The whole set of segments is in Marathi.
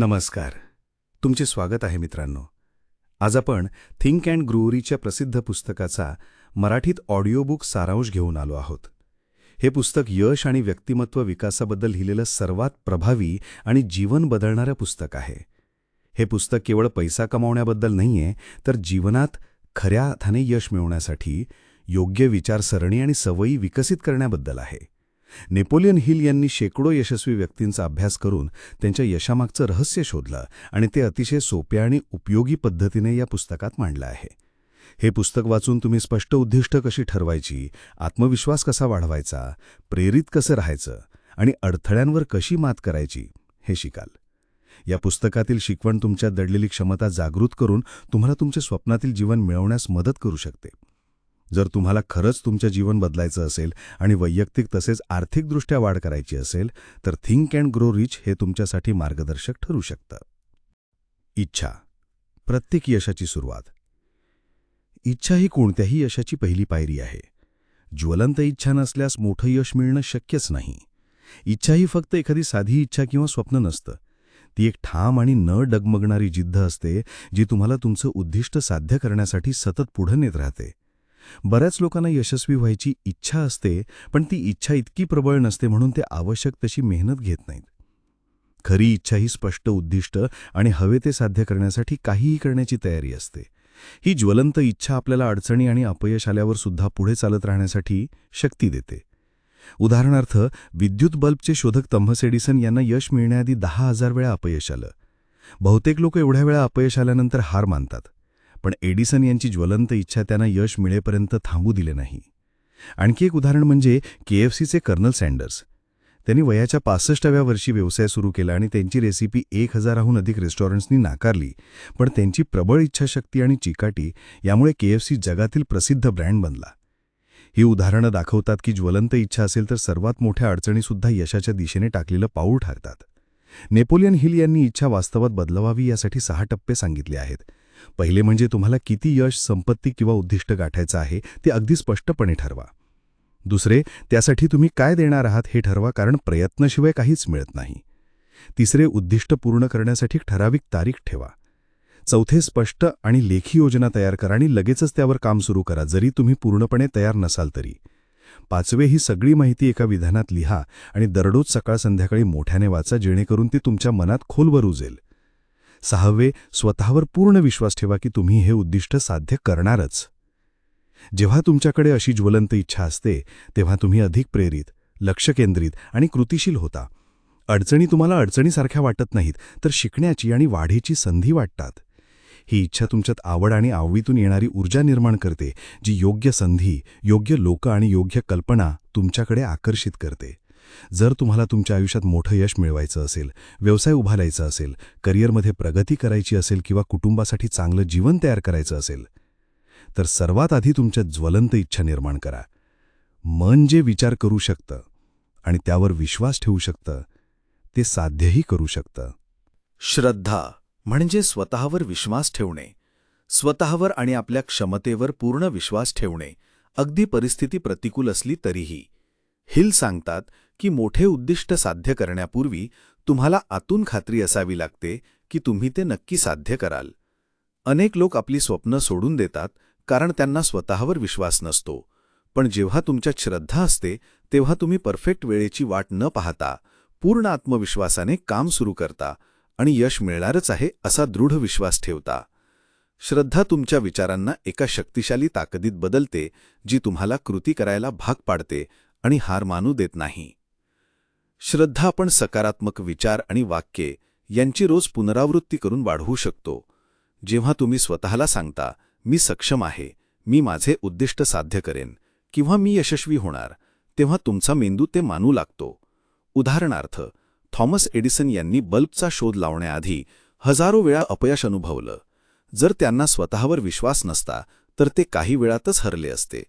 नमस्कार. तुमचे स्वागत आहे मित्रांनो. आज आपण थिंक अँड ग्रोअरीच्या प्रसिद्ध पुस्तकाचा मराठीत ऑडिओबुक सारांश घेऊन आलो आहोत. हे पुस्तक यश आणि व्यक्तिमत्व विकासाबद्दल लिहिलेलं सर्वात प्रभावी आणि जीवन बदलणारं पुस्तक आहे. हे पुस्तक केवळ पैसा कमावण्याबद्दल नाहीये तर जीवनात खऱ्या अर्थाने यश मिळवण्यासाठी योग्य विचारसरणी आणि सवयी विकसित करण्याबद्दल आहे. नेपोलियन हिल यांनी शेकडो यशस्वी व्यक्तींचा अभ्यास करून त्यांच्या यशामागचं रहस्य शोधलं आणि ते अतिशय सोप्या आणि उपयोगी पद्धतीने या पुस्तकात मांडलं आहे. हे पुस्तक वाचून तुम्ही स्पष्ट उद्दिष्ट कशी ठरवायची आत्मविश्वास कसा वाढवायचा प्रेरित कसं राहायचं आणि अडथळ्यांवर कशी मात करायची हे शिकाल. या पुस्तकातील शिकवण तुमच्या दडलेली क्षमता जागृत करून तुम्हाला तुमच्या स्वप्नातील जीवन मिळवण्यास मदत करू शकते. जर तुम्हाला खरंच तुमचं जीवन बदलायचं असेल आणि वैयक्तिक तसेच आर्थिकदृष्ट्या वाढ करायची असेल तर थिंक अँड ग्रो रिच हे तुमच्यासाठी मार्गदर्शक ठरू शकतं. इच्छा. प्रत्येक यशाची सुरुवात. इच्छा ही कोणत्याही यशाची पहिली पायरी आहे. ज्वलंत इच्छा नसल्यास मोठं यश मिळणं शक्यच नाही. इच्छा ही फक्त एखादी साधी इच्छा किंवा स्वप्न नसतं. ती एक ठाम आणि न डगमगणारी जिद्द असते जी तुम्हाला तुमचं उद्दिष्ट साध्य करण्यासाठी सतत पुढं नेत राहते. बऱ्याच लोकांना यशस्वी व्हायची इच्छा असते पण ती इच्छा इतकी प्रबळ नसते म्हणून ते आवश्यक तशी मेहनत घेत नाहीत. खरी इच्छा ही स्पष्ट उद्दिष्ट आणि हवे ते साध्य करण्यासाठी काहीही करण्याची तयारी असते. ही ज्वलंत इच्छा आपल्याला अडचणी आणि अपयश आल्यावर सुद्धा पुढे चालत राहण्यासाठी शक्ती देते. उदाहरणार्थ विद्युत बल्बचे शोधक तम्हस एडिसन यांना यश मिळण्याआधी दहा हजार वेळा अपयश आलं. बहुतेक लोक एवढ्या वेळा अपयश आल्यानंतर हार मानतात. पण एडिसन यांची ज्वलंत इच्छा त्यांना यश मिळेपर्यंत थांबू दिले नाही. आणखी एक उदाहरण म्हणजे के एफ सीचे कर्नल सँडर्स. त्यांनी वयाच्या पासष्टाव्या वर्षी व्यवसाय सुरू केला आणि त्यांची रेसिपी एक हजाराहून अधिक रेस्टॉरंट्सनी नाकारली. पण त्यांची प्रबळ इच्छाशक्ती आणि चिकाटी यामुळे केएफसी जगातील प्रसिद्ध ब्रँड बनला. ही उदाहरणं दाखवतात की ज्वलंत इच्छा असेल तर सर्वात मोठ्या अडचणीसुद्धा यशाच्या दिशेने टाकलेलं पाऊल ठरतात नेपोलियन हिल यांनी इच्छा वास्तवात बदलवावी यासाठी सहा टप्पे सांगितले आहेत. पहिले म्हणजे तुम्हाला किती यश संपत्ती किंवा उद्दिष्ट गाठायचं आहे ते अगदी स्पष्टपणे ठरवा. दुसरे त्यासाठी तुम्ही काय देणार आहात हे ठरवा कारण प्रयत्नाशिवाय काहीच मिळत नाही. तिसरे उद्दिष्ट पूर्ण करण्यासाठी ठराविक तारीख ठेवा. चौथे स्पष्ट आणि लेखी योजना तयार करा आणि लगेचच त्यावर काम सुरू करा जरी तुम्ही पूर्णपणे तयार नसाल तरी. पाचवे ही सगळी माहिती एका विधानात लिहा आणि दररोज सकाळ संध्याकाळी मोठ्याने वाचा जेणेकरून ती तुमच्या मनात खोलवर उजेल. सहावे स्वतःवर पूर्ण विश्वास ठेवा की तुम्ही हे उद्दिष्ट साध्य करणारच. जेव्हा तुमच्याकडे अशी ज्वलंत इच्छा असते तेव्हा तुम्ही अधिक प्रेरित लक्ष केंद्रित आणि कृतिशील होता. अडचणी तुम्हाला अडचणीसारख्या वाटत नाहीत तर शिकण्याची आणि वाढीची संधी वाटतात. ही इच्छा तुमच्यात आवड आणि आवडीतून येणारी ऊर्जा निर्माण करते जी योग्य संधी योग्य लोक आणि योग्य कल्पना तुमच्याकडे आकर्षित करते. जर तुम्हाला तुमच्या आयुष्यात मोठं यश मिळवायचं असेल व्यवसाय उभारायचा असेल करिअरमध्ये प्रगती करायची असेल किंवा कुटुंबासाठी चांगलं जीवन तयार करायचं असेल तर सर्वात आधी तुमच्या ज्वलंत इच्छा निर्माण करा. मन जे विचार करू शकतं आणि त्यावर विश्वास ठेवू शकतं ते साध्यही करू शकतं. श्रद्धा म्हणजे स्वतःवर विश्वास ठेवणे स्वतःवर आणि आपल्या क्षमतेवर पूर्ण विश्वास ठेवणे अगदी परिस्थिती प्रतिकूल असली तरीही. हिल सांगतात की मोठे उद्दिष्ट साध्य करण्यापूर्वी तुम्हाला आतून खात्री असावी लागते की तुम्ही ते नक्की साध्य कराल. अनेक लोक आपली स्वप्न सोडून देतात कारण त्यांना स्वतःवर विश्वास नसतो. पण जेव्हा तुमच्यात श्रद्धा असते तेव्हा तुम्ही परफेक्ट वेळेची वाट न पाहता पूर्ण आत्मविश्वासाने काम सुरू करता आणि यश मिळणारच आहे असा दृढ विश्वास ठेवता. श्रद्धा तुमच्या विचारांना एका शक्तिशाली ताकदीत बदलते जी तुम्हाला कृती करायला भाग पाडते आणि हार मानू देत नाही. श्रद्धा आपण सकारात्मक विचार आणि वाक्ये यांची रोज पुनरावृत्ती करून वाढवू शकतो. जेव्हा तुम्ही स्वतःला सांगता मी सक्षम आहे मी माझे उद्दिष्ट साध्य करेन किंवा मी यशस्वी होणार तेव्हा तुमचा मेंदू ते मानू लागतो. उदाहरणार्थ थॉमस एडिसन यांनी बल्बचा शोध लावण्याआधी हजारो वेळा अपयश अनुभवलं. जर त्यांना स्वतःवर विश्वास नसता तर ते काही वेळातच हरले असते.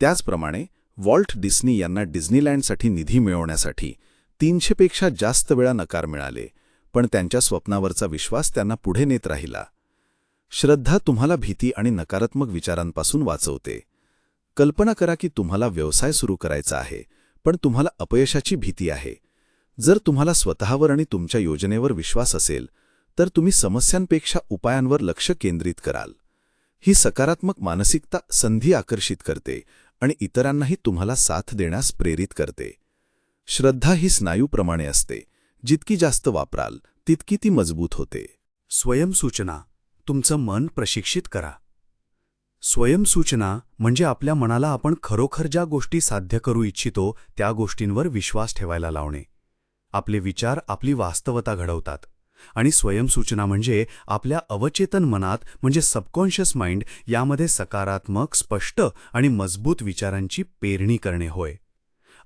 त्याचप्रमाणे वॉल्ट डिस्नी यांना डिस्नीलँडसाठी निधी मिळवण्यासाठी तीनशेपेक्षा जास्त वेळा नकार मिळाले पण त्यांच्या स्वप्नावरचा विश्वास त्यांना पुढे नेत राहिला. श्रद्धा तुम्हाला भीती आणि नकारात्मक विचारांपासून वाचवते. कल्पना करा की तुम्हाला व्यवसाय सुरू करायचा आहे पण तुम्हाला अपयशाची भीती आहे. जर तुम्हाला स्वतःवर आणि तुमच्या योजनेवर विश्वास असेल तर तुम्ही समस्यांपेक्षा उपायांवर लक्ष केंद्रित कराल. ही सकारात्मक मानसिकता संधी आकर्षित करते आणि इतरांनाही तुम्हाला साथ देण्यास प्रेरित करते. श्रद्धा ही स्नायूप्रमाणे असते. जितकी जास्त वापराल तितकी ती मजबूत होते. स्वयंसूचना. तुमचं मन प्रशिक्षित करा. स्वयंसूचना म्हणजे आपल्या मनाला आपण खरोखर ज्या गोष्टी साध्य करू इच्छितो त्या गोष्टींवर विश्वास ठेवायला लावणे. आपले विचार आपली वास्तवता घडवतात. आणि स्वयंसूचना म्हणजे आपल्या अवचेतन मनात म्हणजे सबकॉन्शियस माइंड यामध्ये सकारात्मक स्पष्ट आणि मजबूत विचारांची पेरणी करणे होय.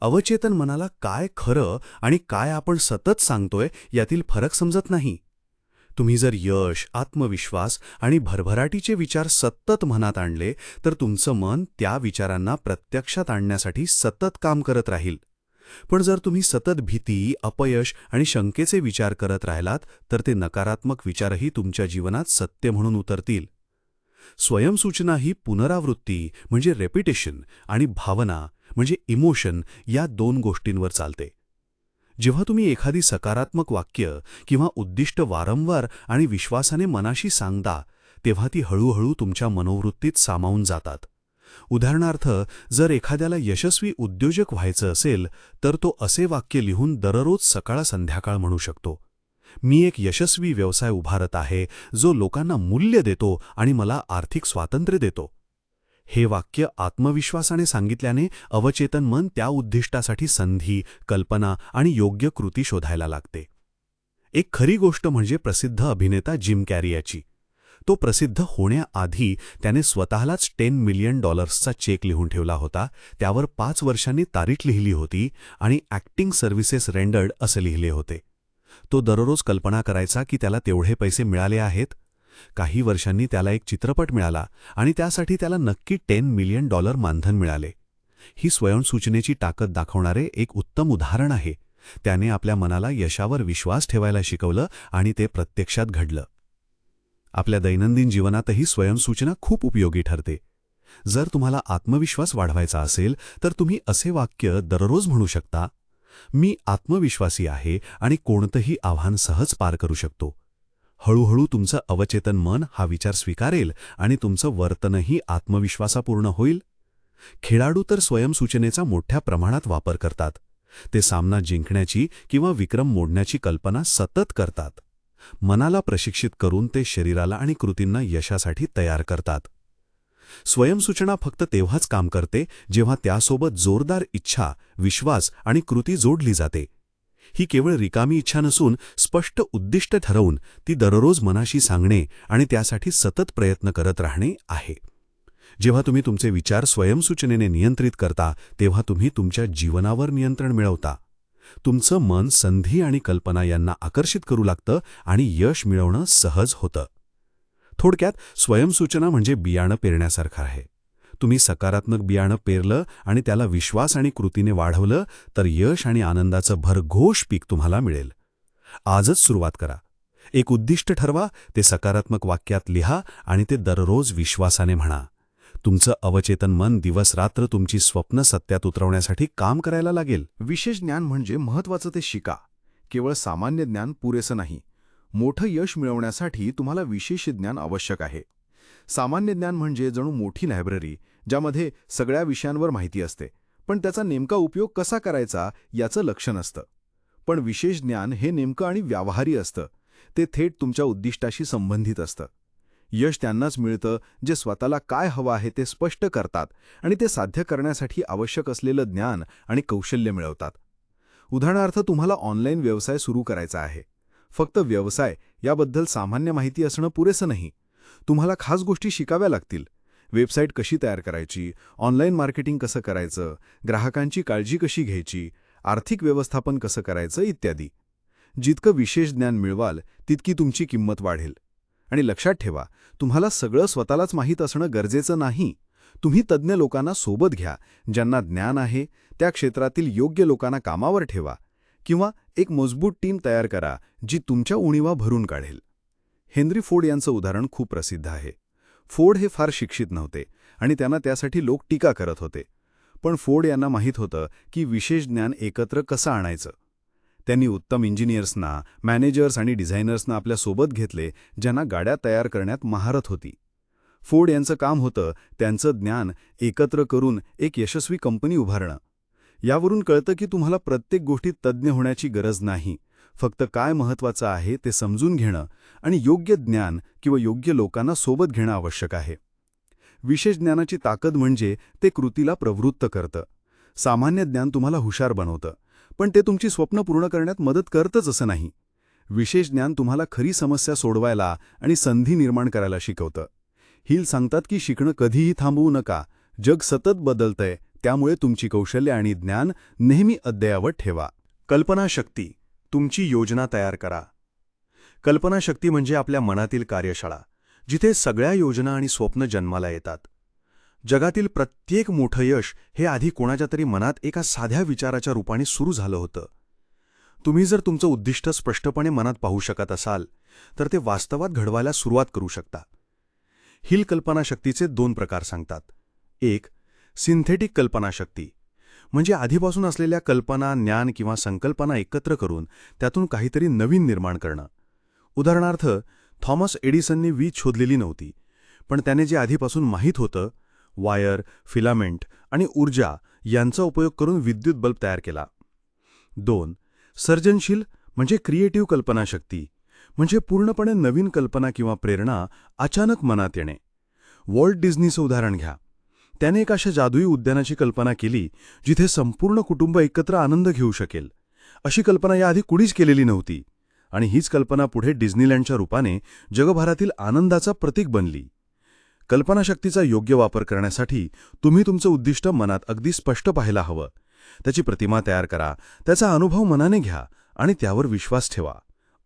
अवचेतन मनाला काय खरं आणि काय आपण सतत सांगतोय यातील फरक समजत नाही. तुम्ही जर यश आत्मविश्वास आणि भरभराटीचे विचार सतत मनात आणले तर तुमचं मन त्या विचारांना प्रत्यक्षात आणण्यासाठी सतत काम करत राहील. पण जर तुम्ही सतत भीती अपयश आणि शंकेचे विचार करत राहिलात तर ते नकारात्मक विचारही तुमच्या जीवनात सत्य म्हणून उतरतील. स्वयंसूचना ही पुनरावृत्ती म्हणजे रेपिटेशन आणि भावना म्हणजे इमोशन या दोन गोष्टींवर चालते. जेव्हा तुम्ही एखादी सकारात्मक वाक्य किंवा उद्दिष्ट वारंवार आणि विश्वासाने मनाशी सांगता तेव्हा ती हळूहळू तुमच्या मनोवृत्तीत सामावून जातात. उदाहरणार्थ जर एखाद्याला यशस्वी उद्योजक व्हायचं असेल तर तो असे वाक्य लिहून दररोज सकाळ संध्याकाळ म्हणू शकतो. मी एक यशस्वी व्यवसाय उभारत आहे जो लोकांना मूल्य देतो आणि मला आर्थिक स्वातंत्र्य देतो. हे वाक्य आत्मविश्वासाने सांगितल्याने अवचेतन मन त्या उद्दिष्टासाठी संधी कल्पना आणि योग्य कृती शोधायला लागते. एक खरी गोष्ट म्हणजे प्रसिद्ध अभिनेता जिम कॅरी याची तो प्रसिद्ध होण्याआधी त्याने स्वतःलाच टेन मिलियन डॉलर्सचा चेक लिहून ठेवला होता. त्यावर पाच वर्षांनी तारीख लिहिली होती आणि ॲक्टिंग सर्व्हिसेस रेंडर्ड असे लिहिले होते. तो दररोज कल्पना करायचा की त्याला तेवढे पैसे मिळाले आहेत. काही वर्षांनी त्याला एक चित्रपट मिळाला आणि त्यासाठी त्याला नक्की टेन मिलियन डॉलर मानधन मिळाले. ही स्वयंसूचनेची ताकद दाखवणारे एक उत्तम उदाहरण आहे. त्याने आपल्या मनाला यशावर विश्वास ठेवायला शिकवलं आणि ते प्रत्यक्षात घडलं. आपल्या दैनंदिन जीवनातही स्वयंसूचना खूप उपयोगी ठरते. जर तुम्हाला आत्मविश्वास वाढवायचा असेल तर तुम्ही असे वाक्य दररोज म्हणू शकता मी आत्मविश्वासी आहे आणि कोणतंही आव्हान सहज पार करू शकतो. हळूहळू तुमचं अवचेतन मन हा विचार स्वीकारेल आणि तुमचं वर्तनही आत्मविश्वासापूर्ण होईल. खेळाडू तर स्वयंसूचनेचा मोठ्या प्रमाणात वापर करतात. ते सामना जिंकण्याची किंवा विक्रम मोडण्याची कल्पना सतत करतात. मनाला प्रशिक्षित करून ते शरीराला आणि कृतींना यशासाठी तयार करतात. स्वयंसूचना फक्त तेव्हाच काम करते जेव्हा त्यासोबत जोरदार इच्छा विश्वास आणि कृती जोडली जाते. ही केवळ रिकामी इच्छा नसून स्पष्ट उद्दिष्ट ठरवून ती दररोज मनाशी सांगणे आणि त्यासाठी सतत प्रयत्न करत राहणे आहे. जेव्हा तुम्ही तुमचे विचार स्वयंसूचनेने नियंत्रित करता तेव्हा तुम्ही तुमच्या जीवनावर नियंत्रण मिळवता. तुमचं मन संधी आणि कल्पना यांना आकर्षित करू लागतं आणि यश मिळवणं सहज होतं. थोडक्यात स्वयंसूचना म्हणजे बियाणं पेरण्यासारखं आहे. तुम्ही सकारात्मक बियाणं पेरलं आणि त्याला विश्वास आणि कृतीने वाढवलं तर यश आणि आनंदाचं भरघोष पीक तुम्हाला मिळेल. आजच सुरुवात करा. एक उद्दिष्ट ठरवा ते सकारात्मक वाक्यात लिहा आणि ते दररोज विश्वासाने म्हणा. तुमचं अवचेतन मन दिवसरात्र तुमची स्वप्न सत्यात उतरवण्यासाठी काम करायला लागेल. विशेष ज्ञान म्हणजे महत्वाचं ते शिका. केवळ सामान्य ज्ञान पुरेसं नाही. मोठं यश मिळवण्यासाठी तुम्हाला विशेष ज्ञान आवश्यक आहे. सामान्य ज्ञान म्हणजे जणू मोठी लायब्ररी ज्यामध्ये सगळ्या विषयांवर माहिती असते. पण त्याचा नेमका उपयोग कसा करायचा याचं लक्ष नसतं पण विशेष ज्ञान हे नेमकं आणि व्यावहारी असतं. ते थेट तुमच्या उद्दिष्टाशी संबंधित असतं. यश त्यांनाच मिळतं जे स्वतःला काय हवं आहे ते स्पष्ट करतात आणि ते साध्य करण्यासाठी आवश्यक असलेलं ज्ञान आणि कौशल्य मिळवतात. उदाहरणार्थ तुम्हाला ऑनलाईन व्यवसाय सुरू करायचा आहे. फक्त व्यवसाय याबद्दल सामान्य माहिती असणं पुरेसं नाही. तुम्हाला खास गोष्टी शिकाव्या लागतील. वेबसाईट कशी तयार करायची? ऑनलाईन मार्केटिंग कसं करायचं? ग्राहकांची काळजी कशी घ्यायची? आर्थिक व्यवस्थापन कसं करायचं? इत्यादी. जितकं विशेष ज्ञान मिळवाल तितकी तुमची किंमत वाढेल. आणि लक्षात ठेवा तुम्हाला सगळं स्वतःलाच माहीत असणं गरजेचं नाही. तुम्ही तज्ज्ञ लोकांना सोबत घ्या ज्यांना ज्ञान आहे त्या क्षेत्रातील योग्य लोकांना कामावर ठेवा किंवा एक मजबूत टीम तयार करा जी तुमच्या उणीवा भरून काढेल. हेनरी फोर्ड यांचं उदाहरण खूप प्रसिद्ध आहे. फोर्ड हे फार शिक्षित नव्हते आणि त्यांना त्यासाठी लोक टीका करत होते. पण फोर्ड यांना माहीत होतं की विशेष ज्ञान एकत्र कसं आणायचं? त्यांनी उत्तम इंजिनियर्सना मॅनेजर्स आणि डिझायनर्सना आपल्यासोबत घेतले ज्यांना गाड्या तयार करण्यात महारत होती. फोर्ड यांचं काम होतं त्यांचं ज्ञान एकत्र करून एक यशस्वी कंपनी उभारणं. यावरून कळतं की तुम्हाला प्रत्येक गोष्टीत तज्ज्ञ होण्याची गरज नाही. फक्त काय महत्त्वाचं आहे ते समजून घेणं आणि योग्य ज्ञान किंवा योग्य लोकांना सोबत घेणं आवश्यक आहे. विशेष ज्ञानाची ताकद म्हणजे ते कृतीला प्रवृत्त करतं. सामान्य ज्ञान तुम्हाला हुशार बनवतं. पण ते तुमची स्वप्न पूर्ण करण्यात मदत करतच असं नाही. विशेष ज्ञान तुम्हाला खरी समस्या सोडवायला आणि संधी निर्माण करायला शिकवतं. हिल सांगतात की शिकणं कधीही थांबवू नका. जग सतत बदलतंय त्यामुळे तुमची कौशल्य आणि ज्ञान नेहमी अद्ययावत ठेवा. कल्पनाशक्ती तुमची योजना तयार करा. कल्पनाशक्ती म्हणजे आपल्या मनातील कार्यशाळा जिथे सगळ्या योजना आणि स्वप्न जन्माला येतात. जगातील प्रत्येक मोठं यश हे आधी कोणाच्या तरी मनात एका साध्या विचाराच्या रूपाने सुरू झालं होतं. तुम्ही जर तुमचं उद्दिष्ट स्पष्टपणे मनात पाहू शकत असाल तर ते वास्तवात घडवायला सुरुवात करू शकता. हिल कल्पनाशक्तीचे दोन प्रकार सांगतात. एक सिंथेटिक कल्पनाशक्ती. म्हणजे आधीपासून असलेल्या कल्पना ज्ञान किंवा संकल्पना एकत्र करून त्यातून काहीतरी नवीन निर्माण करणं. उदाहरणार्थ थॉमस एडिसनने वीज शोधलेली नव्हती पण त्याने जे आधीपासून माहीत होतं वायर फिलामेंट आणि ऊर्जा यांचा उपयोग करून विद्युत बल्ब तयार केला. दोन सर्जनशील म्हणजे क्रिएटिव्ह कल्पनाशक्ती म्हणजे पूर्णपणे नवीन कल्पना किंवा प्रेरणा अचानक मनात येणे. वॉल्ट डिझनीचं उदाहरण घ्या. त्याने एक अशा जादुई उद्यानाची कल्पना केली जिथे संपूर्ण कुटुंब एकत्र आनंद घेऊ शकेल. अशी कल्पना याआधी कुणीच केलेली नव्हती आणि हीच कल्पना पुढे डिझनीलँडच्या रूपाने जगभरातील आनंदाचा प्रतीक बनली. कल्पनाशक्तीचा योग्य वापर करण्यासाठी तुम्ही तुमचं उद्दिष्ट मनात अगदी स्पष्ट पाहायला हवं. त्याची प्रतिमा तयार करा त्याचा अनुभव मनाने घ्या आणि त्यावर विश्वास ठेवा.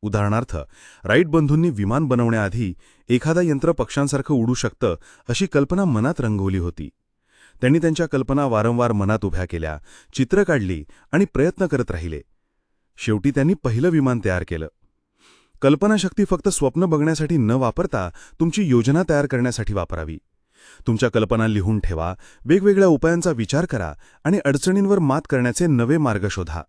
उदाहरणार्थ राईट बंधूंनी विमान बनवण्याआधी एखादा यंत्र पक्षांसारखं उडू शकतं अशी कल्पना मनात रंगवली होती. त्यांनी त्यांच्या कल्पना वारंवार मनात उभ्या केल्या चित्र काढली आणि प्रयत्न करत राहिले. शेवटी त्यांनी पहिलं विमान तयार केलं. कल्पनाशक्ती फक्त स्वप्न बघण्यासाठी न वापरता तुमची योजना तयार करण्यासाठी वापरावी. तुमच्या कल्पना लिहून ठेवा वेगवेगळ्या उपायांचा विचार करा आणि अडचणींवर मात करण्याचे नवे मार्ग शोधा.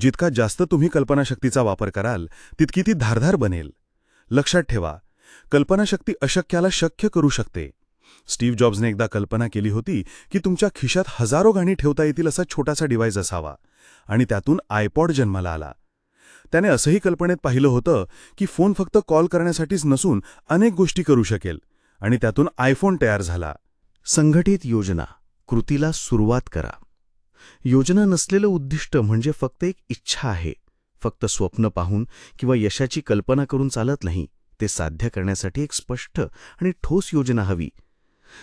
जितका जास्त तुम्ही कल्पनाशक्तीचा वापर कराल तितकी ती धारधार बनेल. लक्षात ठेवा कल्पनाशक्ती अशक्याला शक्य करू शकते. स्टीव्ह जॉब्सने एकदा कल्पना केली होती की तुमच्या खिशात हजारो गाणी ठेवता येतील असा छोटासा डिव्हाइस असावा आणि त्यातून आयपॉड जन्माला आला. त्याने असंही कल्पनेत पाहिलं होतं की फोन फक्त कॉल करण्यासाठीच नसून अनेक गोष्टी करू शकेल आणि त्यातून आयफोन तयार झाला. संघटित योजना कृतीला सुरुवात करा. योजना नसलेलं उद्दिष्ट म्हणजे फक्त एक इच्छा आहे. फक्त स्वप्न पाहून किंवा यशाची कल्पना करून चालत नाही. ते साध्य करण्यासाठी एक स्पष्ट आणि ठोस योजना हवी.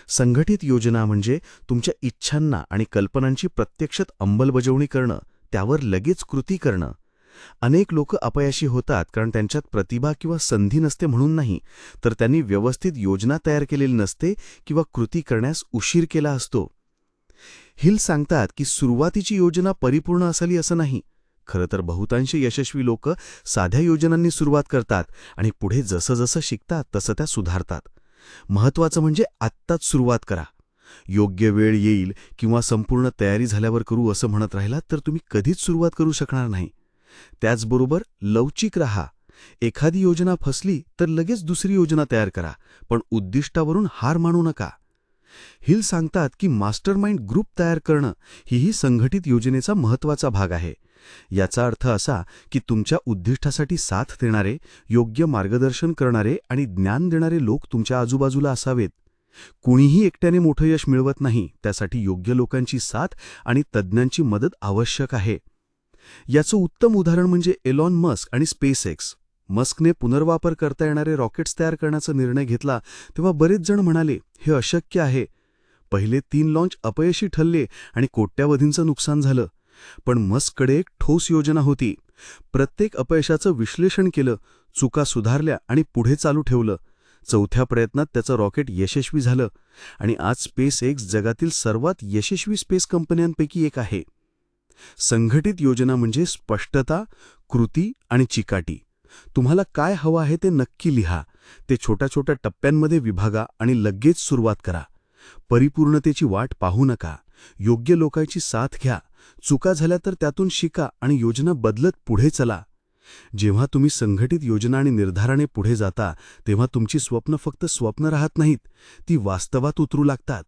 संघटित योजना म्हणजे तुमच्या इच्छांना आणि कल्पनांची प्रत्यक्षात अंमलबजावणी करणं त्यावर लगेच कृती करणं. अनेक लोक अपयशी होतात कारण त्यांच्यात प्रतिभा किंवा संधी नसते म्हणून नाही तर त्यांनी व्यवस्थित योजना तयार केलेली नसते किंवा कृती करण्यास उशीर केला असतो. हिल सांगतात की सुरुवातीची योजना परिपूर्ण असावी असं नाही. खरं तर बहुतांश यशस्वी लोक साध्या योजनांनी सुरुवात करतात आणि पुढे जसं जसं शिकतात तसं त्या सुधारतात. महत्वाचं म्हणजे आत्ताच सुरुवात करा. योग्य वेळ येईल किंवा संपूर्ण तयारी झाल्यावर करू असं म्हणत राहिलात तर तुम्ही कधीच सुरुवात करू शकणार नाही. त्याचबरोबर लवचिक रहा. एखादी योजना फसली तर लगेच दुसरी योजना तयार करा पण उद्दिष्टावरून हार मानू नका. हिल सांगतात की मास्टरमाइंड ग्रुप तयार करणं हीही संघटित योजनेचा महत्त्वाचा भाग आहे. याचा अर्थ असा की तुमच्या उद्दिष्टासाठी साथ देणारे योग्य मार्गदर्शन करणारे आणि ज्ञान देणारे लोक तुमच्या आजूबाजूला असावेत. कुणीही एकट्याने मोठं यश मिळवत नाही त्यासाठी योग्य लोकांची साथ आणि तज्ज्ञांची मदत आवश्यक आहे. याचं उत्तम उदाहरण म्हणजे एलॉन मस्क आणि स्पेस एक्स मस्कने पुनर्वापर करता येणारे रॉकेट्स तयार करण्याचा निर्णय घेतला तेव्हा बरेच जण म्हणाले हे अशक्य आहे. पहिले तीन लॉन्च अपयशी ठरले आणि कोट्यावधींचं नुकसान झालं. पण मस्ककडे एक ठोस योजना होती. प्रत्येक अपयशाचं विश्लेषण केलं चुका सुधारल्या आणि पुढे चालू ठेवलं. चौथ्या प्रयत्नात त्याचं रॉकेट यशस्वी झालं. आणि आज स्पेस एक्स जगातील सर्वात यशस्वी स्पेस कंपन्यांपैकी एक आहे. संघटित योजना म्हणजे स्पष्टता कृती आणि चिकाटी. तुम्हाला काय हवं आहे ते नक्की लिहा. ते छोट्या छोट्या टप्प्यांमध्ये विभागा आणि लगेच सुरुवात करा. परिपूर्णतेची वाट पाहू नका. योग्य लोकांची साथ घ्या. चुका झाल्या तर त्यातून शिका आणि योजना बदलत पुढे चला. जेव्हा तुम्ही संघटित योजना आणि निर्धाराने पुढे जाता तेव्हा तुमची स्वप्न फक्त स्वप्न राहत नाहीत ती वास्तवात उतरू लागतात.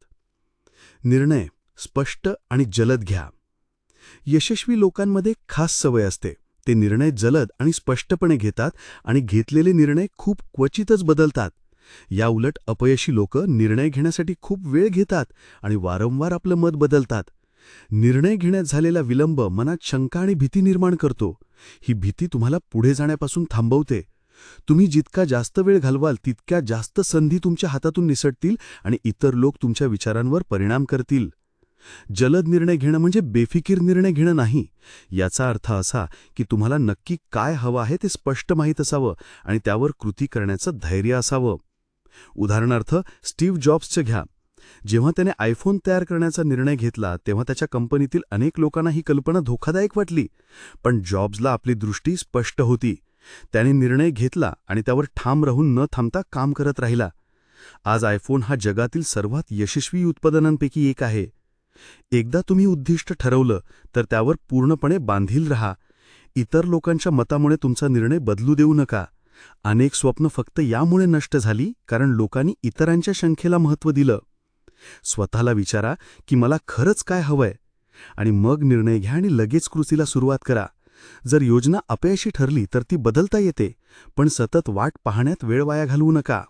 निर्णय स्पष्ट आणि जलद घ्या. यशस्वी लोकांमध्ये खास सवय असते. ते निर्णय जलद आणि स्पष्टपणे घेतात आणि घेतलेले निर्णय खूप क्वचितच बदलतात. या उलट अपयशी लोक निर्णय घेण्यासाठी खूप वेळ घेतात आणि वारंवार आपलं मत बदलतात. निर्णय घेण्यात झालेला विलंब मनात शंका आणि भीती निर्माण करतो. ही भीती तुम्हाला पुढे जाण्यापासून थांबवते. तुम्ही जितका जास्त वेळ घालवाल तितक्या जास्त संधी तुमच्या हातातून निसटतील आणि इतर लोक तुमच्या विचारांवर परिणाम करतील. जलद निर्णय घेणं म्हणजे बेफिकीर निर्णय घेणं नाही. याचा अर्थ असा की तुम्हाला नक्की काय हवं आहे ते स्पष्ट माहीत असावं आणि त्यावर कृती करण्याचं धैर्य असावं. उदाहरणार्थ स्टीव्ह जॉब्सचं घ्या. जेव्हा त्याने आयफोन तयार करण्याचा निर्णय घेतला तेव्हा त्याच्या कंपनीतील अनेक लोकांना ही कल्पना धोकादायक वाटली. पण जॉब्सला आपली दृष्टी स्पष्ट होती. त्याने निर्णय घेतला आणि त्यावर ठाम राहून न थांबता काम करत राहिला. आज आयफोन हा जगातील सर्वात यशस्वी उत्पादनांपैकी एक आहे. एकदा तुम्ही उद्दिष्ट ठरवलं तर त्यावर पूर्णपणे बांधील रहा. इतर लोकांच्या मतामुळे तुमचा निर्णय बदलू देऊ नका. अनेक स्वप्न फक्त यामुळे नष्ट झाली कारण लोकांनी इतरांच्या शंखेला महत्त्व दिलं. स्वतःला विचारा की मला खरंच काय हवंय आणि मग निर्णय घ्या आणि लगेच कृतीला सुरुवात करा. जर योजना अपयशी ठरली तर ती बदलता येते पण सतत वाट पाहण्यात वेळ वाया घालवू नका.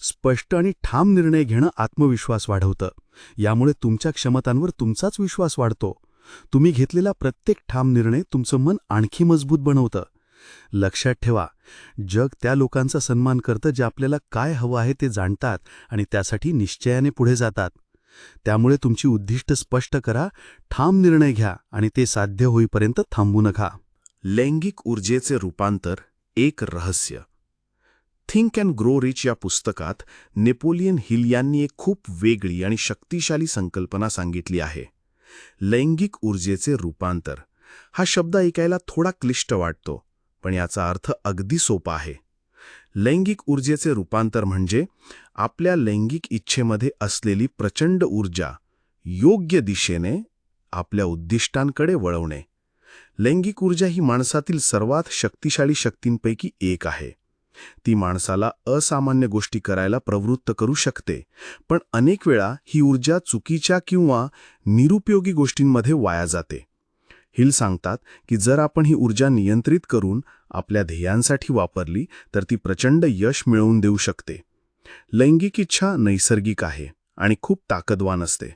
स्पष्ट आणि ठाम निर्णय घेणं आत्मविश्वास वाढवतं. यामुळे तुमच्या क्षमतांवर तुमचाच विश्वास वाढतो. तुम्ही घेतलेला प्रत्येक ठाम निर्णय तुमचं मन आणखी मजबूत बनवतं. लक्षात ठेवा जग त्या लोकांचा सन्मान करतं जे आपल्याला काय हवं आहे ते जाणतात आणि त्यासाठी निश्चयाने पुढे जातात. त्यामुळे तुमची उद्दिष्ट स्पष्ट करा ठाम निर्णय घ्या आणि ते साध्य होईपर्यंत थांबू नका. लैंगिक ऊर्जेचे रूपांतर एक रहस्य. थिंक अँड ग्रो रिच या पुस्तकात नेपोलियन हिल यांनी एक खूप वेगळी आणि शक्तिशाली संकल्पना सांगितली आहे. लैंगिक ऊर्जेचे रूपांतर. हा शब्द ऐकायला थोडा क्लिष्ट वाटतो पण याचा अर्थ अगदी सोपा आहे. लैंगिक ऊर्जेचे रूपांतर म्हणजे आपल्या लैंगिक इच्छेमध्ये असलेली प्रचंड ऊर्जा योग्य दिशेने आपल्या उद्दिष्टांकडे वळवणे. लैंगिक ऊर्जा ही माणसातील सर्वात शक्तिशाली शक्तींपैकी एक आहे. ती माणसाला असामान्य गोष्टी करायला प्रवृत्त करू शकते. पण अनेक वेळा ही ऊर्जा चुकीच्या किंवा निरुपयोगी गोष्टींमध्ये वाया जाते. हिल सांगतात की जर आपण ही ऊर्जा नियंत्रित करून आपल्या ध्येयांसाठी वापरली तर ती प्रचंड यश मिळवून देऊ शकते. लैंगिक इच्छा नैसर्गिक आहे आणि खूप ताकदवान असते.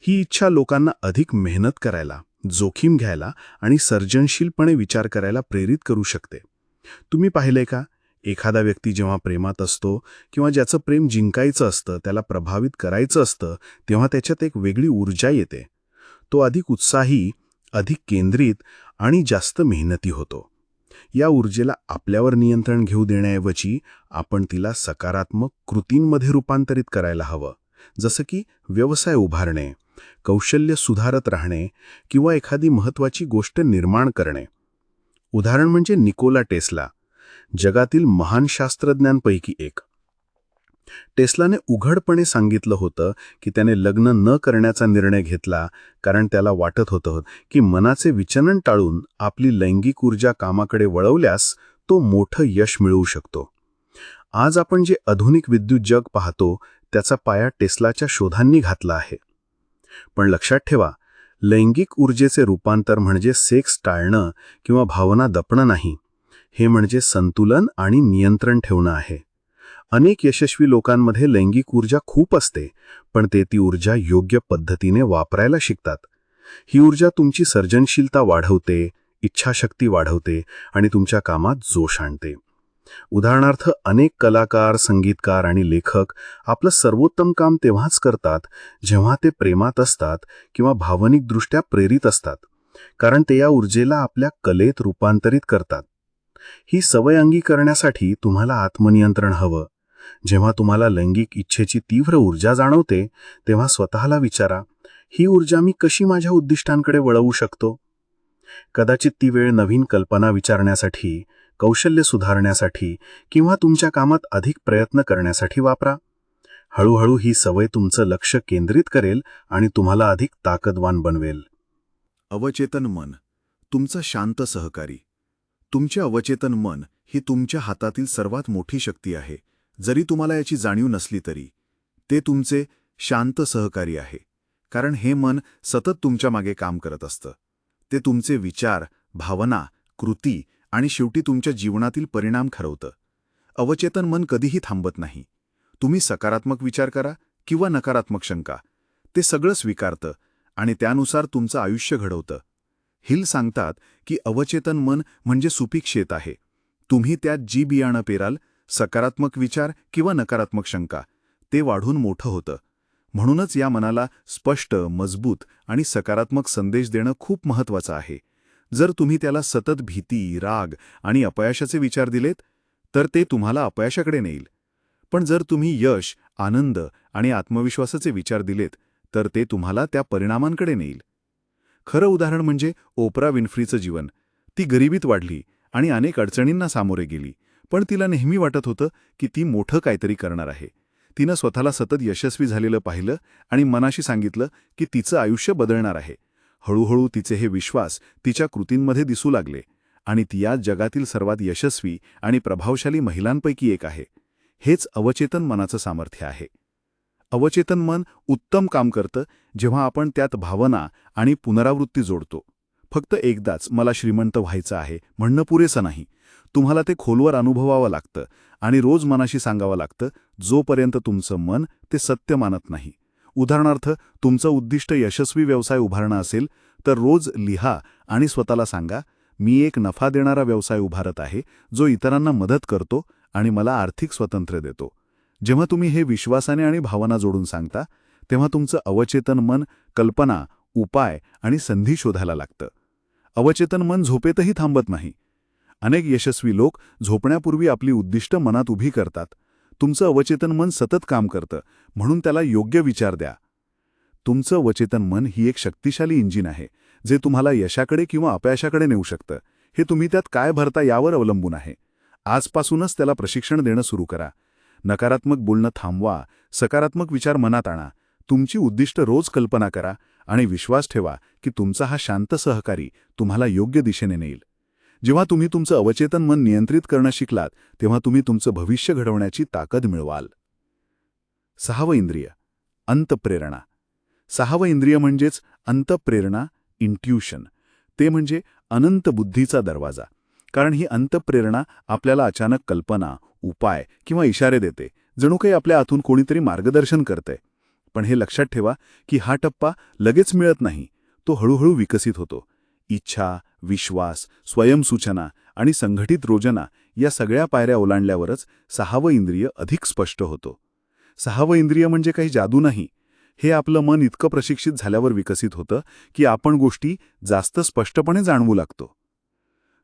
ही इच्छा लोकांना अधिक मेहनत करायला जोखीम घ्यायला आणि सर्जनशीलपणे विचार करायला प्रेरित करू शकते. तुम्ही पाहिले का? एखादा व्यक्ती जेव्हा प्रेमात असतो किंवा ज्याचं प्रेम जिंकायचं असतं त्याला प्रभावित करायचं असतं तेव्हा त्याच्यात एक वेगळी ऊर्जा येते. तो अधिक उत्साही अधिक केंद्रित आणि जास्त मेहनती होतो. या ऊर्जेला आपल्यावर नियंत्रण घेऊ देण्याऐवजी आपण तिला सकारात्मक कृतींमध्ये रूपांतरित करायला हवं. जसं की व्यवसाय उभारणे कौशल्य सुधारत राहणे किंवा एखादी महत्त्वाची गोष्ट निर्माण करणे. उदाहरण म्हणजे निकोला टेस्ला. जगातील महान शास्त्रज्ञांपैकी एक. टेस्लाने उघडपणे सांगितलं होतं की त्याने लग्न न करण्याचा निर्णय घेतला कारण त्याला वाटत होतं की मनाचे विचलन टाळून आपली लैंगिक ऊर्जा कामाकडे वळवल्यास तो मोठं यश मिळवू शकतो. आज आपण जे आधुनिक विद्युत जग पाहतो त्याचा पाया टेस्लाच्या शोधांनी घातला आहे. पण लक्षात ठेवा लैंगिक ऊर्जेचे रूपांतर म्हणजे सेक्स टाळणं किंवा भावना दपणं नाही. हे म्हणजे संतुलन आणि नियंत्रण ठेवणं आहे. अनेक यशस्वी लोकांमध्ये लैंगिक ऊर्जा खूप असते पण ते ती ऊर्जा योग्य पद्धतीने वापरायला शिकतात. ही ऊर्जा तुमची सर्जनशीलता वाढवते इच्छाशक्ती वाढवते आणि तुमच्या कामात जोश आणते. उदाहरणार्थ अनेक कलाकार संगीतकार आणि लेखक आपलं सर्वोत्तम काम तेव्हाच करतात जेव्हा ते प्रेमात असतात किंवा भावनिकदृष्ट्या प्रेरित असतात कारण ते या ऊर्जेला आपल्या कलेत रूपांतरित करतात. ही सवय अंगी करण्यासाठी तुम्हाला आत्मनियंत्रण हवं. जेव्हा तुम्हाला लैंगिक इच्छेची तीव्र ऊर्जा जाणवते तेव्हा स्वतःला विचारा ही ऊर्जा मी कशी माझ्या उद्दिष्टांकडे वळवू शकतो? कदाचित ती वेळ नवीन कल्पना विचारण्यासाठी कौशल्य सुधारण्यासाठी किंवा तुमच्या कामात अधिक प्रयत्न करण्यासाठी वापरा. हळूहळू ही सवय तुमचं लक्ष केंद्रित करेल आणि तुम्हाला अधिक ताकदवान बनवेल. अवचेतन मन तुमचं शांत सहकारी. तुमचे अवचेतन मन ही तुमच्या हातातील सर्वात मोठी शक्ती आहे. जरी तुम्हाला याची जाणीव नसली तरी ते तुमचे शांत सहकारी आहे. कारण हे मन सतत तुमच्या मागे काम करत असतं. ते तुमचे विचार भावना कृती आणि शेवटी तुमच्या जीवनातील परिणाम ठरवतं. अवचेतन मन कधीही थांबत नाही. तुम्ही सकारात्मक विचार करा किंवा नकारात्मक शंका. ते सगळं स्वीकारतं आणि त्यानुसार तुमचं आयुष्य घडवतं. हिल सांगतात की अवचेतन मन म्हणजे सुपीक शेत आहे. तुम्ही त्यात जी बियाणं पेराल सकारात्मक विचार किंवा नकारात्मक शंका ते वाढून मोठं होतं. म्हणूनच या मनाला स्पष्ट मजबूत आणि सकारात्मक संदेश देणं खूप महत्वाचं आहे. जर तुम्ही त्याला सतत भीती राग आणि अपयशाचे विचार दिलेत तर ते तुम्हाला अपयशाकडे नेईल. पण जर तुम्ही यश आनंद आणि आत्मविश्वासाचे विचार दिलेत तर ते तुम्हाला त्या परिणामांकडे नेईल. खरं उदाहरण म्हणजे ओपरा विन्फ्रीचं जीवन. ती गरिबीत वाढली आणि अनेक अडचणींना सामोरे गेली. पण तिला नेहमी वाटत होतं की ती मोठं काहीतरी करणार आहे. तिनं स्वतःला सतत यशस्वी झालेलं पाहिलं आणि मनाशी सांगितलं की तिचं आयुष्य बदलणार आहे. हळूहळू तिचे हे विश्वास तिच्या कृतींमध्ये दिसू लागले आणि ती आज जगातील सर्वात यशस्वी आणि प्रभावशाली महिलांपैकी एक आहे. हेच अवचेतन मनाचं सामर्थ्य आहे. अवचेतन मन उत्तम काम करतं जेव्हा आपण त्यात भावना आणि पुनरावृत्ती जोडतो. फक्त एकदाच मला श्रीमंत व्हायचं आहे म्हणणं पुरेसं नाही. तुम्हाला ते खोलवर अनुभवावं लागतं आणि रोज मनाशी सांगावं लागतं जोपर्यंत तुमचं मन ते सत्य मानत नाही. उदाहरणार्थ तुमचं उद्दिष्ट यशस्वी व्यवसाय उभारणं असेल तर रोज लिहा आणि स्वतःला सांगा मी एक नफा देणारा व्यवसाय उभारत आहे जो इतरांना मदत करतो आणि मला आर्थिक स्वातंत्र्य देतो. जेव्हा तुम्ही हे विश्वासाने आणि भावना जोडून सांगता तेव्हा तुमचं अवचेतन मन कल्पना उपाय आणि संधी शोधायला लागतं. अवचेतन मन झोपेतही थांबत नाही. अनेक यशस्वी लोक झोपण्यापूर्वी आपली उद्दिष्ट मनात उभी करतात. तुमचं अवचेतन मन सतत काम करतं म्हणून त्याला योग्य विचार द्या. तुमचं अवचेतन मन ही एक शक्तिशाली इंजिन आहे जे तुम्हाला यशाकडे किंवा अपयशाकडे नेऊ शकतं. हे तुम्ही त्यात काय भरता यावर अवलंबून आहे. आजपासूनच त्याला प्रशिक्षण देणं सुरू करा. नकारात्मक बोलणं थांबवा सकारात्मक विचार मनात आणा. तुमची उद्दिष्ट रोज कल्पना करा आणि विश्वास ठेवा की तुमचा हा शांत सहकारी तुम्हाला योग्य दिशेने नेईल. जेव्हा तुम्ही तुमचं अवचेतन मन नियंत्रित करणं शिकलात तेव्हा तुम्ही तुमचं भविष्य घडवण्याची ताकद मिळवाल. सहावं इंद्रिय. अंतप्रेरणा. सहावं इंद्रिय म्हणजेच अंतप्रेरणा इंट्युशन ते म्हणजे अनंत बुद्धीचा दरवाजा. कारण ही अंतप्रेरणा आपल्याला अचानक कल्पना उपाय किंवा इशारे देते जणू काही आपल्या आतून कोणीतरी मार्गदर्शन करते पण हे लक्षात ठेवा की हा टप्पा लगेच मिळत नाही तो हळूहळू विकसित होतो. इच्छा विश्वास स्वयंसूचना आणि संघटित रोजना या सगळ्या पायऱ्या ओलांडल्यावरच सहावं इंद्रिय अधिक स्पष्ट होतो. सहावं इंद्रिय म्हणजे काही जादू नाही. हे आपलं मन इतकं प्रशिक्षित झाल्यावर विकसित होतं की आपण गोष्टी जास्त स्पष्टपणे जाणवू लागतो.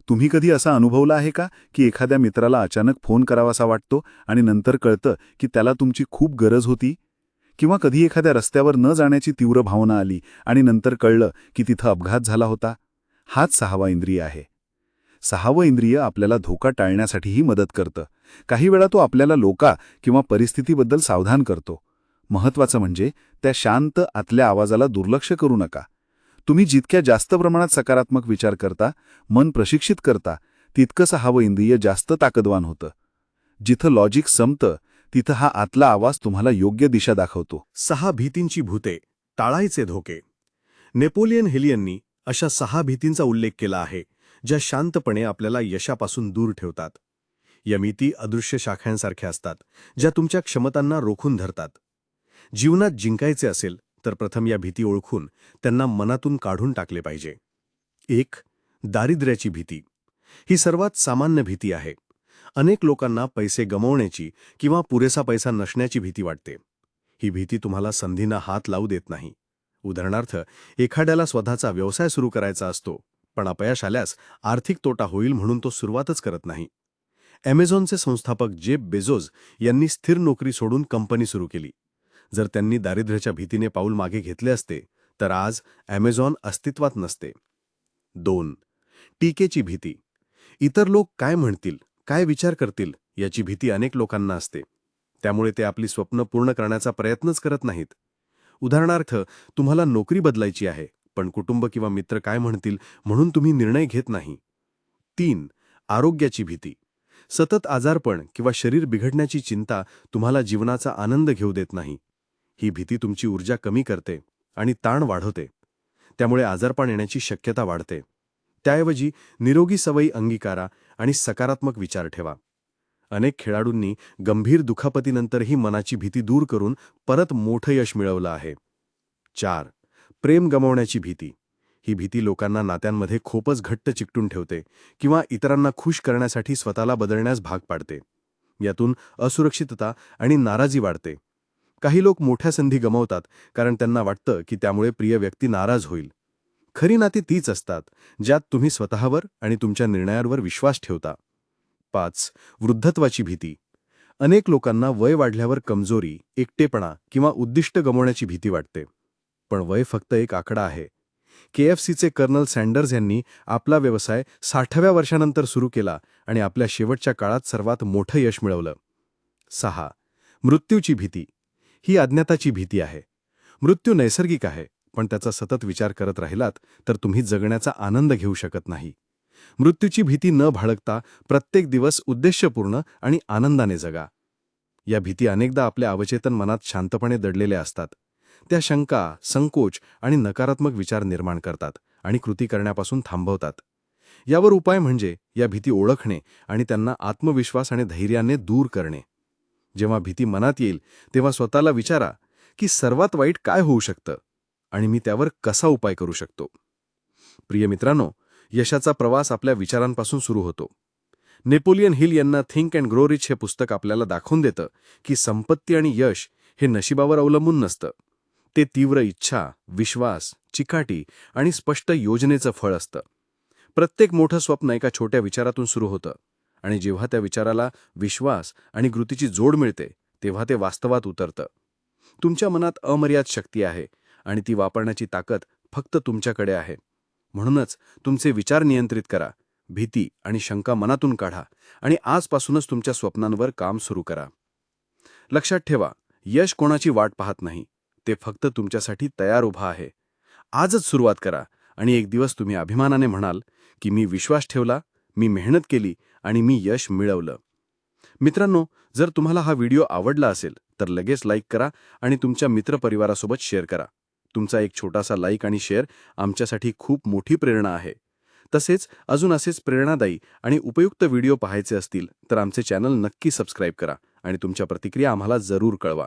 तुम्ही कधी असा अनुभवला आहे का की एखाद्या मित्राला अचानक फोन करावासा वाटतो आणि नंतर कळतं की त्याला तुमची खूप गरज होती? किंवा कधी एखाद्या रस्त्यावर न जाण्याची तीव्र भावना आली आणि नंतर कळलं की तिथं अपघात झाला होता? हाच सहावा इंद्रिय आहे. सहावं इंद्रिय आपल्याला धोका टाळण्यासाठीही मदत करतं. काही वेळा तो आपल्याला लोका किंवा परिस्थितीबद्दल सावधान करतो. महत्वाचं म्हणजे त्या शांत आतल्या आवाजाला दुर्लक्ष करू नका. तुम्ही जितक्या जास्त प्रमाणात सकारात्मक विचार करता मन प्रशिक्षित करता तितकं हवं इंद्रिय जास्त ताकदवान होतं. जिथं लॉजिक संपतं तिथं हा आतला आवाज तुम्हाला योग्य दिशा दाखवतो. सहा भीतींची भूते टाळायचे धोके. नेपोलियन हिल यांनी अशा सहा भीतींचा उल्लेख केला आहे ज्या शांतपणे आपल्याला यशापासून दूर ठेवतात. यमिती अदृश्य शाखांसारख्या असतात ज्या तुमच्या क्षमतांना रोखून धरतात. जीवनात जिंकायचे असेल तर प्रथम या भीती ओळखून त्यांना मनातून काढून टाकले पाहिजे. एक दारिद्र्याची भीती. ही सर्वात सामान्य भीती आहे. अनेक लोकांना पैसे गमावण्याची किंवा पुरेसा पैसा नसण्याची भीती वाटते. ही भीती तुम्हाला संधींना हात लावू देत नाही. उदाहरणार्थ एखाद्याला स्वतःचा व्यवसाय सुरू करायचा असतो पण अपयश आल्यास आर्थिक तोटा होईल म्हणून तो सुरुवातच करत नाही. ॲमेझॉनचे संस्थापक जेब बेझोज यांनी स्थिर नोकरी सोडून कंपनी सुरू केली. जर त्यांनी दारिद्र्याच्या भीतीने पाऊल मागे घेतले असते तर आज ॲमेझॉन अस्तित्वात नसते. दोन टीकेची भीती. इतर लोक काय म्हणतील काय विचार करतील याची भीती अनेक लोकांना असते. त्यामुळे ते आपली स्वप्न पूर्ण करण्याचा प्रयत्नच करत नाहीत. उदाहरणार्थ तुम्हाला नोकरी बदलायची आहे पण कुटुंब किंवा मित्र काय म्हणतील म्हणून तुम्ही निर्णय घेत नाही. तीन आरोग्याची भीती. सतत आजारपण किंवा शरीर बिघडण्याची चिंता तुम्हाला जीवनाचा आनंद घेऊ देत नाही. ही भीती तुमची ऊर्जा कमी करते आणि ताण वाढवते. त्यामुळे आजारपण येण्याची शक्यता वाढते. त्याऐवजी निरोगी सवयी अंगीकारा आणि सकारात्मक विचार ठेवा. अनेक खेळाडूंनी गंभीर दुखापतीनंतरही मनाची भीती दूर करून परत मोठं यश मिळवलं आहे. चार. प्रेम गमावण्याची भीती. ही भीती लोकांना नात्यांमध्ये खूपच घट्ट चिकटून ठेवते किंवा इतरांना खुश करण्यासाठी स्वतःला बदलण्यास भाग पाडते. यातून असुरक्षितता आणि नाराजी वाढते. काही लोक मोठ्या संधी गमावतात कारण त्यांना वाटतं की त्यामुळे प्रिय व्यक्ती नाराज होईल. खरी नाती तीच असतात ज्यात तुम्ही स्वतःवर आणि तुमच्या निर्णयांवर विश्वास ठेवता. पाच वृद्धत्वाची भीती. अनेक लोकांना वय वाढल्यावर कमजोरी एकटेपणा किंवा उद्दिष्ट गमवण्याची भीती वाटते. पण वय फक्त एक आकडा आहे. के एफ सीचे कर्नल सँडर्स यांनी आपला व्यवसाय साठाव्या वर्षानंतर सुरू केला आणि आपल्या शेवटच्या काळात सर्वात मोठं यश मिळवलं. सहा मृत्यूची भीती. ही अज्ञाताची भीती आहे. मृत्यू नैसर्गिक आहे पण त्याचा सतत विचार करत राहिलात तर तुम्ही जगण्याचा आनंद घेऊ शकत नाही. मृत्यूची भीती न बाळगता प्रत्येक दिवस उद्देशपूर्ण आणि आनंदाने जगा. या भीती अनेकदा आपल्या अवचेतन मनात शांतपणे दडलेल्या असतात. त्या शंका संकोच आणि नकारात्मक विचार निर्माण करतात आणि कृती करण्यापासून थांबवतात. यावर उपाय म्हणजे या भीती ओळखणे आणि त्यांना आत्मविश्वास आणि धैर्याने दूर करणे. जेव्हा भीती मनात येईल तेव्हा स्वतःला विचारा की सर्वात वाईट काय होऊ शकतं आणि मी त्यावर कसा उपाय करू शकतो. प्रिय मित्रांनो यशाचा प्रवास आपल्या विचारांपासून सुरू होतो. नेपोलियन हिल यांना थिंक अँड ग्रो रिच हे पुस्तक आपल्याला दाखवून देतं की संपत्ती आणि यश हे नशिबावर अवलंबून नसतं. ते तीव्र इच्छा विश्वास चिकाटी आणि स्पष्ट योजनेचं फळ असतं. प्रत्येक मोठं स्वप्न एका छोट्या विचारातून सुरू होतं. आणि जेव्हा त्या विचाराला विश्वास आणि कृतीची जोड मिळते तेव्हा ते वास्तवात उतरतं. तुमच्या मनात अमर्याद शक्ती आहे आणि ती वापरण्याची ताकद फक्त तुमच्याकडे आहे. म्हणूनच तुमचे विचार नियंत्रित करा भीती आणि शंका मनातून काढा आणि आजपासूनच तुमच्या स्वप्नांवर काम सुरू करा. लक्षात ठेवा यश कोणाची वाट पाहत नाही ते फक्त तुमच्यासाठी तयार उभा आहे. आजच सुरुवात करा आणि एक दिवस तुम्ही अभिमानाने म्हणाल की मी विश्वास ठेवला मी मेहनत केली आणि मी यश मिळवलं. मित्रांनो जर तुम्हाला हा व्हिडिओ आवडला असेल तर लगेच लाईक करा आणि तुमच्या मित्रपरिवारासोबत शेअर करा. तुमचा एक छोटासा लाईक आणि शेअर आमच्यासाठी खूप मोठी प्रेरणा आहे. तसेच अजून असेच प्रेरणादायी आणि उपयुक्त व्हिडिओ पाहायचे असतील तर आमचे चॅनल नक्की सबस्क्राईब करा आणि तुमच्या प्रतिक्रिया आम्हाला जरूर कळवा.